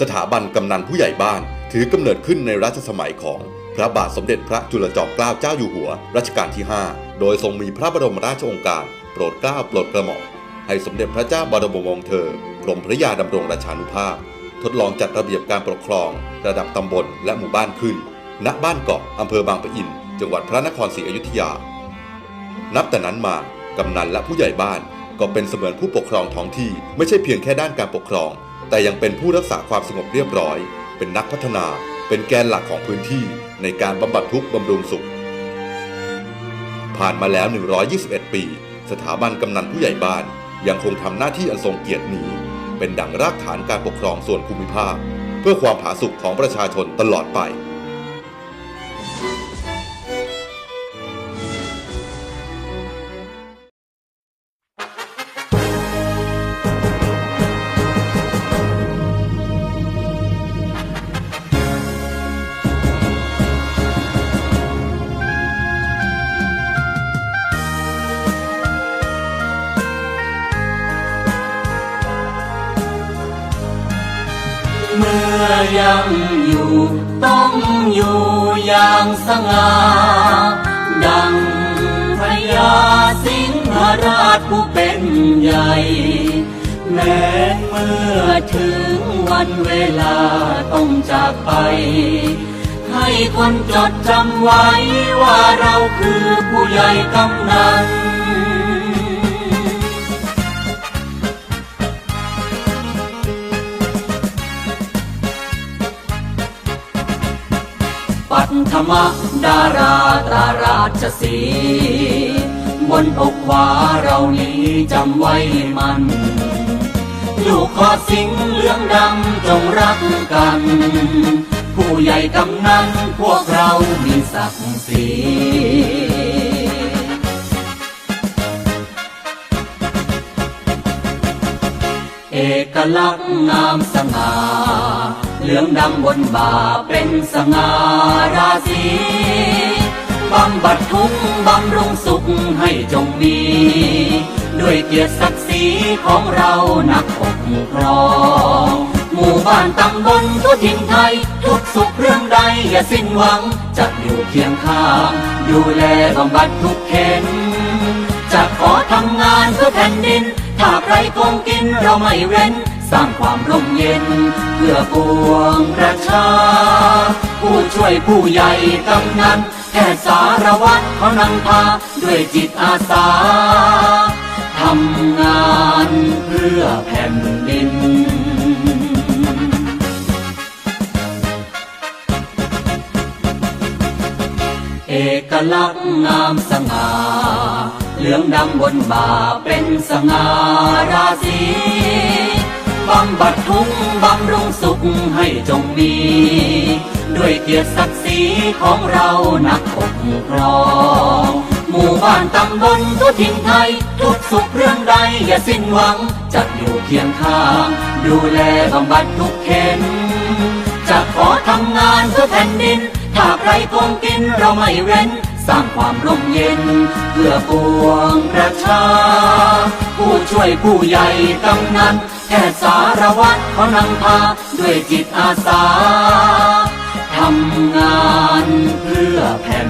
สถาบันกำนันผู้ใหญ่บ้าน ถือกำเนิดขึ้นในรัชสมัยของพระบาทสมเด็จพระจุลจอมเกล้าเจ้าอยู่หัวรัชกาลที่ 5 โดยทรงมีพระบรมราชโองการ โปรดเกล้าโปรดกระหม่อมให้สมเด็จพระเจ้าบรมวงศ์เธอกรมพระยาดำรงราชานุภาพ ทดลองจัดระเบียบการปกครอง ระดับตำบลและหมู่บ้านขึ้น ณบ้านเกาะอำเภอบางปะอิน จังหวัดพระนครศรีอยุธยา นับแต่นั้นมากำนันและผู้ใหญ่บ้าน ก็เป็นเสมือนผู้ปกครองท้องที่ไม่ใช่เพียงแค่ด้านการปกครอง แต่ยังเป็นผู้รักษาความสงบเรียบร้อย เป็นนักพัฒนา เป็นแกนหลักของพื้นที่ในการบำบัดทุกข์บำรุงสุข ผ่านมาแล้ว 121 ปี สถาบันกำนันผู้ใหญ่บ้าน ยังคงทำหน้าที่อันทรงเกียรตินี้ เป็นดั่งรากฐานการปกครองส่วนภูมิภาค เพื่อความผาสุกของประชาชนตลอดไป ยังอยู่ต้องอยู่อย่างสง่าดังพญาสิงหราชผู้เป็นใหญ่ แม้เมื่อถึงวันเวลาต้องจากไป ให้คนจดจำไว้ว่าเราคือผู้ใหญ่กำนัน ปัทมดาราตาราชสีบนอกขวาเรานี้จำไว้มัน ลูกขอสิงเหลืองดำจงรักกัน ผู้ใหญ่กำนันพวกเรามีศักดิ์ศรีเอกลักษณ์งามสง่า เหลืองดำบนบ่าเป็นสง่าราศีบำบัดทุกข์บำรุงสุขให้จงมี ด้วยเกียรติศักดิ์ศรีของเรานักปกครองหมู่บ้านตำบลทุกถิ่นไทย ทุกสุขเรื่องใดอย่าสิ้นหวัง จะอยู่เคียงข้างดูแลบำบัดทุกเข็นจะขอทำงานเพื่อแผ่นดิน ถ้าใครโกงกินเราไม่เว้น สร้างความร่มเย็น เพื่อปวงประชา ผู้ช่วยผู้ใหญ่กำนันแพทย์สารวัตรเขานำพาด้วยจิตอาสาทำงานเพื่อแผ่นดินเอกลักษณ์งามสง่าเหลืองดำบนบ่าเป็นสง่าราศี บำบัดทุกข์บำรุงสุขให้จงมี ด้วยเกียรติศักดิ์ศรีของเรานักปกครองหมู่บ้านตำบลทุกถิ่นไทย ทุกสุขเรื่องใดอย่าสิ้นหวังจะอยู่เคียงข้าง ดูแลบำบัดทุกเข็นจะขอทำงานเพื่อแผ่นดิน ถ้าใครโกงกินเราไม่เว้น สร้างความร่มเย็น เพื่อปวงประชา ผู้ช่วยผู้ใหญ่กำนัน แพทย์สารวัตรเขานำพาด้วยจิตอาสาทำงานเพื่อแผ่น